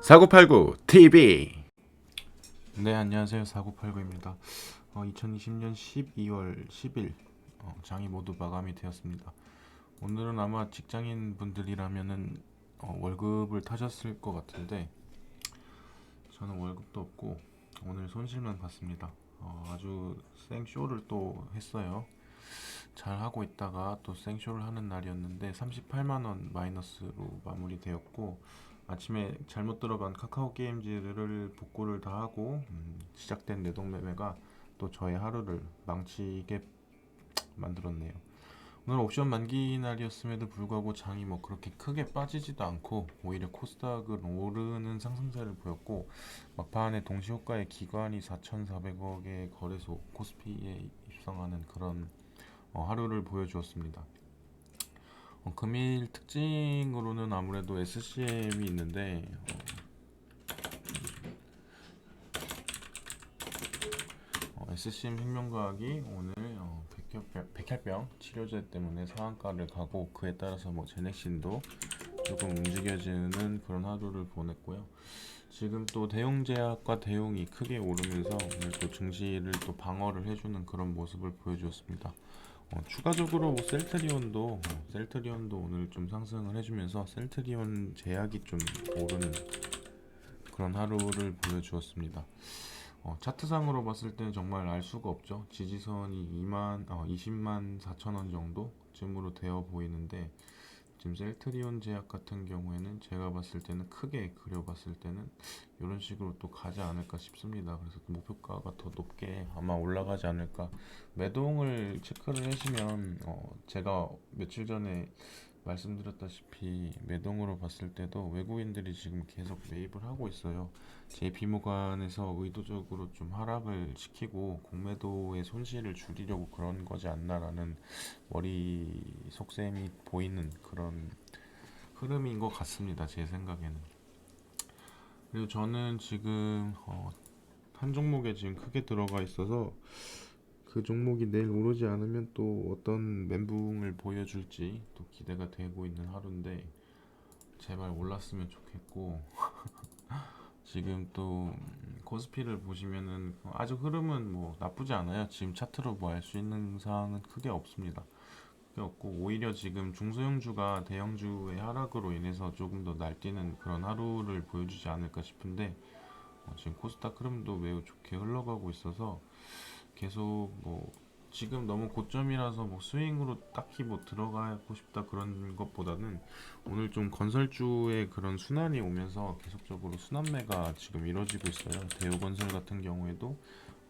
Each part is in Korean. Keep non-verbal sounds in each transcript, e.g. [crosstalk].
사고팔구 TV 네 안녕하세요. 사고팔구입니다. 어, 2020년 12월 10일 어, 장이 모두 마감이 되었습니다. 오늘은 아마 직장인 분들이라면은 어, 월급을 타셨을 것 같은데 저는 월급도 없고 오늘 손실만 봤습니다. 어, 아주 생 쇼를 또 했어요 잘 하고 있다가 또 생쇼를 하는 날이었는데 38만원 마이너스로 마무리되었고 아침에 잘못 들어간 카카오 게임즈를 복구를 다 하고 음, 시작된 내동 매매가 또 저의 하루를 망치게 만들었네요. 오늘 옵션 만기 날이었음에도 불구하고 장이 뭐 그렇게 크게 빠지지도 않고 오히려 코스닥은 오르는 상승세를 보였고 막판에 동시 호가의 기관이 4,400억의 거래소 코스피에 입성하는 그런 어, 하루를 보여주었습니다. 어, 금일 특징으로는 아무래도 SCM이 있는데 어, 어, SCM 생명과학이 오늘 어, 백혈병, 백혈 병 치료제 때문에 상한가를 가고 그에 따라서 뭐 제넥신도 조금 움직여지는 그런 하루를 보냈고요. 지금 또 대웅제약과 대웅이 크게 오르면서 오늘 또 증시를 또 방어를 해주는 그런 모습을 보여주었습니다. 어, 추가적으로 뭐 셀트리온도 어, 셀트리온도 오늘 좀 상승을 해주면서 셀트리온 제약이 좀 오르는 그런 하루를 보여주었습니다. 어, 차트상으로 봤을 때는 정말 알 수가 없죠. 지지선이 2만, 어, 20만 4천 원 정도쯤으로 되어 보이는데 지금 셀트리온 제약 같은 경우에는 제가 봤을 때는 크게 그려봤을 때는 이런 식으로 또 가지 않을까 싶습니다. 그래서 목표가가 더 높게 아마 올라가지 않을까. 매동을 체크를 하시면 어, 제가 며칠 전에 말씀드렸다시피 매동으로 봤을 때도 외국인들이 지금 계속 매입을 하고 있어요. JP모간에서 의도적으로 좀 하락을 시키고 공매도의 손실을 줄이려고 그런 거지 않나라는 머리 속셈이 보이는 그런 흐름인 것 같습니다. 제 생각에는. 그리고 저는 지금 어, 한 종목에 지금 크게 들어가 있어서 그 종목이 내일 오르지 않으면 또 어떤 멘붕을 보여줄지 또 기대가 되고 있는 하루인데 제발 올랐으면 좋겠고 [laughs] 지금 또 음, 코스피를 보시면은 아주 흐름은 뭐 나쁘지 않아요. 지금 차트로 뭐 알 수 있는 사항은 크게 없습니다. 크게 없고 오히려 지금 중소형주가 대형주의 하락으로 인해서 조금 더 날뛰는 그런 하루를 보여주지 않을까 싶은데 어, 지금 코스닥 흐름도 매우 좋게 흘러가고 있어서 계속 뭐 지금 너무 고점이라서 뭐 스윙으로 딱히 뭐 들어가고 싶다 그런 것보다는 오늘 좀 건설주의 그런 순환이 오면서 계속적으로 순환매가 지금 이루어지고 있어요. 대우건설 같은 경우에도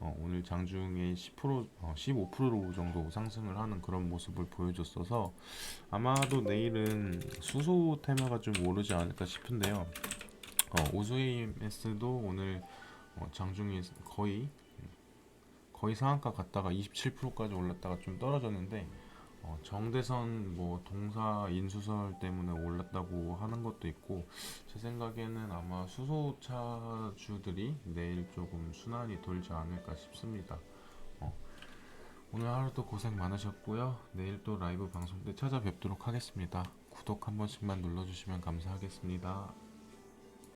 어, 오늘 장중에 10% 어, 15% 정도 상승을 하는 그런 모습을 보여줬어서 아마도 내일은 수소 테마가 좀 오르지 않을까 싶은데요. 어, 오수이메스도 오늘 어, 장중에 거의 거의 상한가 갔다가 27%까지 올랐다가 좀 떨어졌는데 어, 정대선 뭐 동사 인수설 때문에 올랐다고 하는 것도 있고 제 생각에는 아마 수소차주들이 내일 조금 순환이 돌지 않을까 싶습니다. 어, 오늘 하루도 고생 많으셨고요. 내일 또 라이브 방송 때 찾아뵙도록 하겠습니다. 구독 한 번씩만 눌러주시면 감사하겠습니다.